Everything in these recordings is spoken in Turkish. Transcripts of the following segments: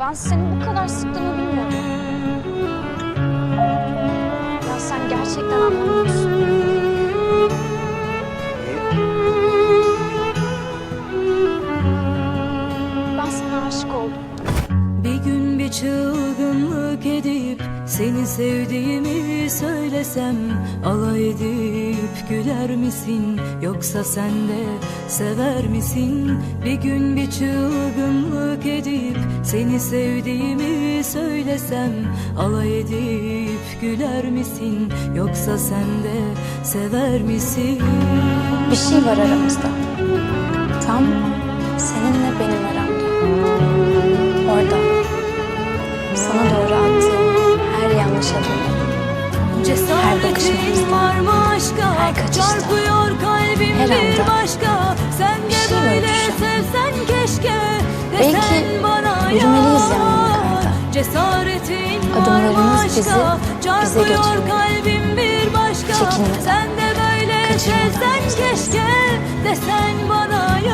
Ben senin bu kadar sıktığını bilmiyordum. Ya sen gerçekten anlamıyorsun. Ben sana aşık oldum. Bir gün bir çılgınlık edip seni sevdiğimi söylesem alay edip güler misin? Yoksa sen de sever misin? Bir gün bir çılgınlık edip seni sevdiğimi söylesem alay edip güler misin? Yoksa sen de sever misin? Bir şey var aramızda. Tam seninle benim Cesaretin bakışmamızda, var mı aşka? Çarpıyor kalbim her bir anda. başka. Sen de şey böyle sevsen keşke Belki Desen bana yürümeliyiz ya. yani yukarıda. Cesaretin var mı Adımlarımız bizi bize Çarpıyor götürmeli. kalbim bir başka. Çekinmeden, Sen de böyle sevsen keşke Desen bana ya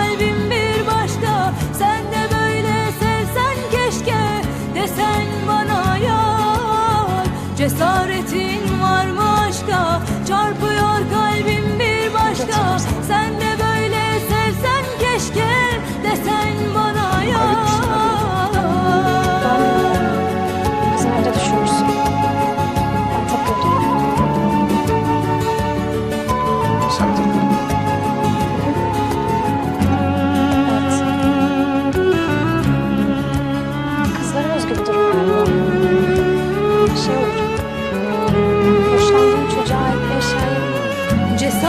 Cesaretin var mı aşka çarpıyor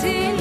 sevsen